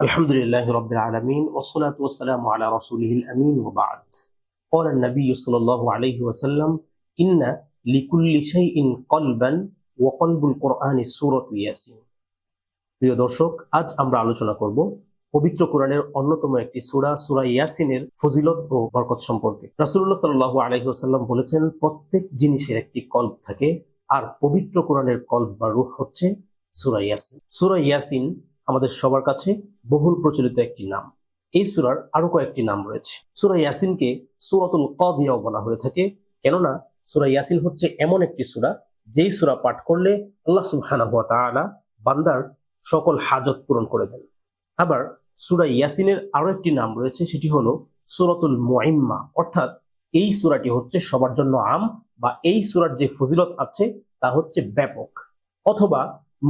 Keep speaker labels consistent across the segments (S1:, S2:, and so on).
S1: الحمد لله رب العالمين والصلاة والسلام على رسوله الأمين وبعد قال النبي صلى الله عليه وسلم إن لكل شيء قلبا وقلب القرآن سورة ياسين প্রিয় দর্শক আজ আমরা আলোচনা করব পবিত্র কোরআনের অন্যতম একটি সূরা সূরা ইয়াসিনের ফজিলত ও বরকত সম্পর্কে রাসূলুল্লাহ সাল্লাল্লাহু আলাইহি ওয়াসাল্লাম বলেছেন প্রত্যেক জিনিসের একটি কল্প থাকে আর পবিত্র কোরআনের কল্প বা রূহ হচ্ছে সূরা ইয়াসিন সূরা ইয়াসিন আমাদের সবার কাছে বহুল প্রচলিত একটি নাম। এই সূরার আরও কয়েকটি নাম রয়েছে। সূরা ইয়াসিনকে সূরাতুল কাদিয়াও বলা হয়ে থাকে। কেননা সুরা ইয়াসিন হচ্ছে এমন একটি সূরা, যেই সূরা পাঠ করলে আল্লাহ সুবহানাহু ওয়া তাআলা বান্দার সকল হাজত পূরণ করে দেন। আবার সুরা ইয়াসিনের আরও একটি নাম রয়েছে, সেটি হলো সুরাতুল মুইম্মা। অর্থাৎ এই সুরাটি হচ্ছে সবার জন্য আম বা এই সূরার যে ফজিলত আছে তা হচ্ছে ব্যাপক। অথবা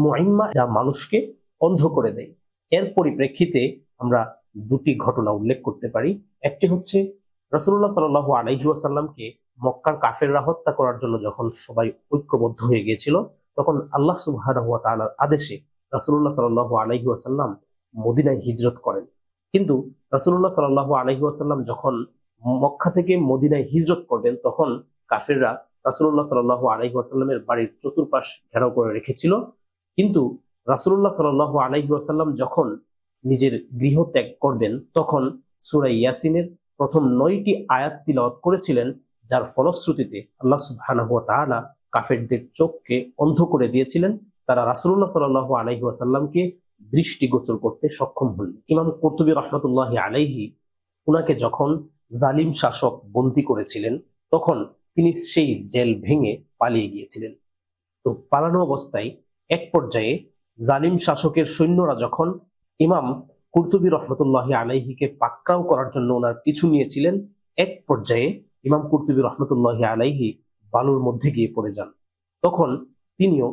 S1: মুইম্মা যা মানুষকে অন্ধ করে দেয়। এর পরিপ্রেক্ষিতে আমরা দুটি ঘটনা উল্লেখ করতে পারি। একটি হচ্ছে, রাসূলুল্লাহ সাল্লাল্লাহু আলাইহি ওয়াসাল্লামকে মক্কার কাফেররা হত্যা করার জন্য যখন সবাই ঐক্যবদ্ধ হয়ে গিয়েছিল, তখন আল্লাহ ওয়া আদেশে রাসূলুল্লাহ সাল্লাল্লাহু আলাইহি ওয়াসাল্লাম মদিনায় হিজরত করেন। কিন্তু রাসূলুল্লাহ সাল্লাল্লাহু আলাইহি ওয়াসাল্লাম যখন মক্কা থেকে মদিনায় হিজরত করবেন, তখন কাফেররা রাসূলুল্লাহ সাল্লাল্লাহু আলাইহি ওয়াসাল্লামের বাড়ির চতুর্পাশ ঘেরাও করে রেখেছিল। কিন্তু রাসূলুল্লাহ সাল্লাল্লাহু আলাইহি ওয়াসাল্লাম যখন নিজের গৃহ ত্যাগ করবেন, তখন সুরাই ইয়াসিনের প্রথম নয়টি আয়াত তিলাওয়াত করেছিলেন, যার ফলশ্রুতিতে আল্লাহ সুবহানাহু কাফেরদের চোখকে অন্ধ করে দিয়েছিলেন। তারা রাসূলুল্লাহ সাল্লাল্লাহু আলাইহি ওয়াসাল্লামকে দৃষ্টিগোচর করতে সক্ষম হন। ইমাম কর্তুবী রহমতুল্লাহ আলাইহি উনাকে যখন জালিম শাসক বন্দী করেছিলেন, তখন তিনি সেই জেল ভেঙে পালিয়ে গিয়েছিলেন। তো পালানো অবস্থায় এক পর্যায়ে জালিম শাসকের সৈন্যরা যখন ইমাম কুর্তুবী রহমতুল্লাহ আলাইহিকে পাকড়াও করার জন্য ওনার পিছু নিয়েছিলেন, এক পর্যায়ে ইমাম কুর্তুবী রহমতুল্লাহ আলাইহি বালুর মধ্যে গিয়ে পড়ে যান। তখন তিনিও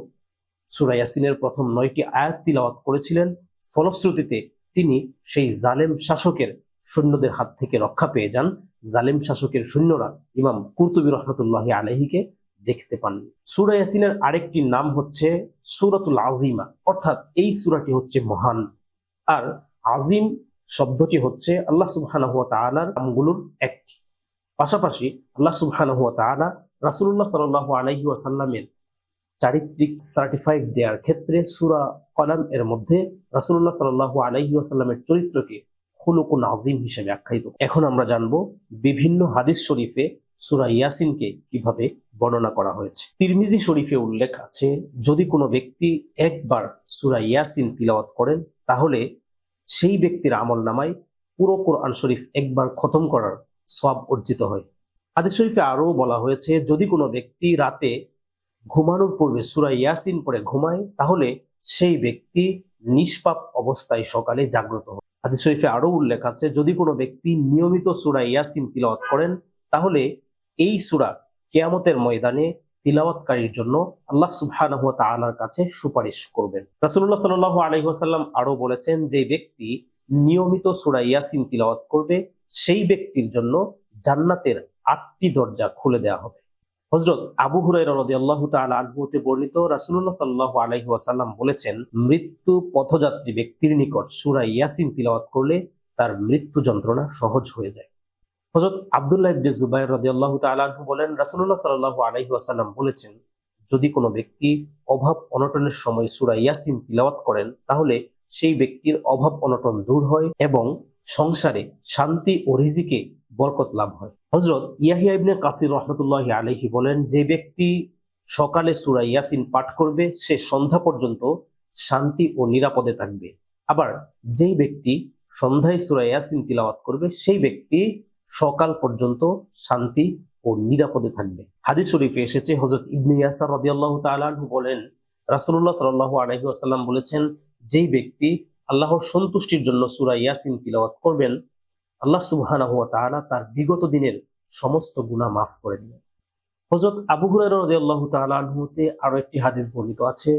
S1: সুরাইয়াসিনের প্রথম নয়টি আয়াত তিলাওয়াত করেছিলেন। ফলশ্রুতিতে তিনি সেই জালেম শাসকের সৈন্যদের হাত থেকে রক্ষা পেয়ে যান। জালেম শাসকের সৈন্যরা ইমাম কুর্তুবী রহমতুল্লাহ আলহিকে দেখতে পান। সুরা ইয়াসিনের আরেকটি নাম হচ্ছে সুরাতুল আজিমা, অর্থাৎ এই সুরাটি হচ্ছে মহান। আর আজিম শব্দটি হচ্ছে আল্লাহ সুবহানাহু ওয়া তাআলার নামগুলোর একটি পাশাপাশি আল্লাহ সুবহানাহু ওয়া তাআলা রাসূলুল্লাহ সাল্লাল্লাহু আলাইহি ওয়াসাল্লামের চারিত্রিক সার্টিফাইড দেওয়ার ক্ষেত্রে সুরা কলাম এর মধ্যে রাসূলুল্লাহ সাল্লাল্লাহু আলাইহি ওয়াসাল্লামের চরিত্রকে খুলুকুন আজিম হিসেবে আখ্যায়িত। এখন আমরা জানব বিভিন্ন হাদিস শরীফে সুরা ইয়াসিনকে কীভাবে বর্ণনা করা হয়েছে। তিরমিজি শরীফে উল্লেখ আছে, যদি কোনো ব্যক্তি একবার সুরা ইয়াসিন তিলাওয়াত করেন, তাহলে সেই ব্যক্তির আমল নামায় পুরো কোরআন শরীফ একবার খতম করার সব অর্জিত হয়। হাদিস শরীফে আরও বলা হয়েছে, যদি কোনো ব্যক্তি রাতে ঘুমানোর পূর্বে সুরা ইয়াসিন পরে ঘুমায়, তাহলে সেই ব্যক্তি নিষ্পাপ অবস্থায় সকালে জাগ্রত হয়। হাদিস শরীফে আরও উল্লেখ আছে, যদি কোনো ব্যক্তি নিয়মিত সুরা ইয়াসিন তিলাওয়াত করেন, তাহলে এই সুরা কেয়ামতের ময়দানে তিলাওয়াতকারীর জন্য আল্লাহ সুবহানাহু ওয়া কাছে সুপারিশ করবেন। রাসূলুল্লাহ সাল্লাল্লাহু আলাইহি ওয়াসাল্লাম আরও বলেছেন, যে ব্যক্তি নিয়মিত সূরা ইয়াসিন তিলাওয়াত করবে, সেই ব্যক্তির জন্য জান্নাতের আটটি দরজা খুলে দেওয়া হবে। হজরত আবু আনহুতে বর্ণিত রাসূলুল্লাহ সাল্লাল্লাহু আলাইহি বলেছেন, মৃত্যু পথযাত্রী ব্যক্তির নিকট সূরা ইয়াসিন তিলাওয়াত করলে তার মৃত্যু যন্ত্রণা সহজ হয়ে যায়। হযরত আবদুল্লাহ ইবনে জুবাইর রাদিয়াল্লাহু তাআলা আনহু বলেন, রাসূলুল্লাহ সাল্লাল্লাহু আলাইহি ওয়াসাল্লাম বলেছেন, যদি কোনো ব্যক্তি অভাব অনটনের সময় সূরা ইয়াসিন তিলাওয়াত করেন, তাহলে সেই ব্যক্তির অভাব অনটন দূর হয় এবং সংসারে শান্তি ও রিজিকে বরকত লাভ হয়। হজরত ইয়াহিয়া ইবনে কাসির রহমতুল্লাহ আলহি বলেন, যে ব্যক্তি সকালে সুরা ইয়াসিন পাঠ করবে, সে সন্ধ্যা পর্যন্ত শান্তি ও নিরাপদে থাকবে। আবার যেই ব্যক্তি সন্ধ্যায় সুরা ইয়াসিন তিলাওয়াত করবে, সেই ব্যক্তি সকাল পর্যন্ত শান্তি ও নিরাপদে থাকবে। হাদিস শরীফে এসেছে হজরত ইবনে ইয়াসার রাদিয়াল্লাহু তাআলা আনহু বলেন, রাসূলুল্লাহ সাল্লাল্লাহু আলাইহি ওয়াসাল্লাম বলেছেন, যেই ব্যক্তি আল্লাহর সন্তুষ্টির জন্য সুরা ইয়াসিন তিলাওয়াত করবেন, আল্লাহ সুবহানাহু তার বিগত দিনের সমস্ত গুনাহ মাফ করে দিবেন। হযরত আবু হুরায়রা রাদিয়াল্লাহু তাআলা আনহুতে আরও একটি হাদিস বর্ণিত আছে।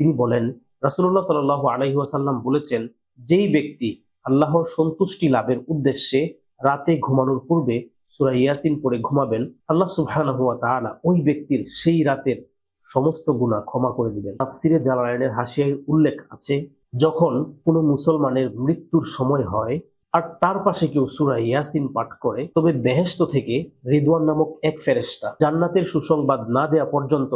S1: তিনি বলেন, রাসূলুল্লাহ সাল্লাল্লাহু আলাইহি ওয়াসাল্লাম বলেছেন, যেই ব্যক্তি আল্লাহর সন্তুষ্টি লাভের উদ্দেশ্যে রাতে ঘুমানোর পূর্বে সূরা ইয়াসিন পড়ে ঘুমাবেন, আল্লাহ সুবহানাহু ওয়া তাআলা ওই ব্যক্তির সেই রাতের সমস্ত গুনাহ ক্ষমা করে দিবেন। তাফসিরে জালালাইনের হাসিয়ায় উল্লেখ আছে, যখন কোনো মুসলমানের মৃত্যুর সময় হয় আর তার পাশে কেউ সুরা ইয়াসিন পাঠ করে, তবে বেহেস্ত থেকে রিদওয়ান নামক এক ফেরেস্তা জান্নাতের সুসংবাদ না দেয়া পর্যন্ত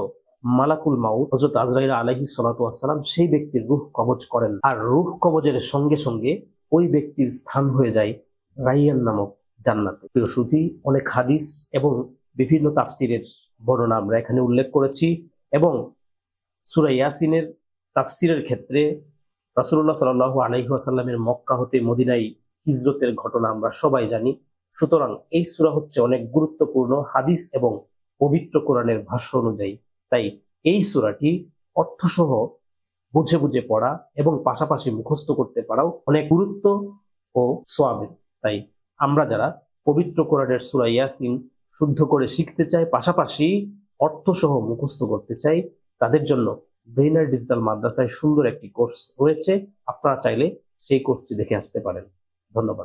S1: মালাকুল মাউ হজরত আজরাইল আলহি সালাতাম সেই ব্যক্তির রুহ কবজ করেন। আর রুহ কবজের সঙ্গে সঙ্গে ওই ব্যক্তির স্থান হয়ে যায় রাইয়ান নামক জান্নাতে। প্রিয় শ্রুতি, অনেক হাদিস এবং বিভিন্ন তাফসিরের বর্ণনা আমরা এখানে উল্লেখ করেছি এবং সুরা ইয়াসিনের তাফসিরের ক্ষেত্রে রাসুল্লাহ সাল আলহি আসাল্লামের মক্কা হতে মদিনায় হিজরতের ঘটনা আমরা সবাই জানি। সুতরাং এই সূরা হচ্ছে অনেক গুরুত্বপূর্ণ হাদিস এবং পবিত্র কোরআনের ভাষ্য অনুযায়ী। তাই এই সূরাটি অর্থসহ বুঝে বুঝে পড়া এবং পাশাপাশি মুখস্থ করতে পারাও অনেক গুরুত্ব ও সোয়াবের। তাই আমরা যারা পবিত্র কোরআনের সুরা ইয়াসিন শুদ্ধ করে শিখতে চাই, পাশাপাশি অর্থসহ মুখস্থ করতে চাই, তাদের জন্য ব্রেনার ডিজিটাল মাদ্রাসায় সুন্দর একটি কোর্স রয়েছে। আপনারা চাইলে সেই কোর্সটি দেখে আসতে পারেন। ধন্যবাদ।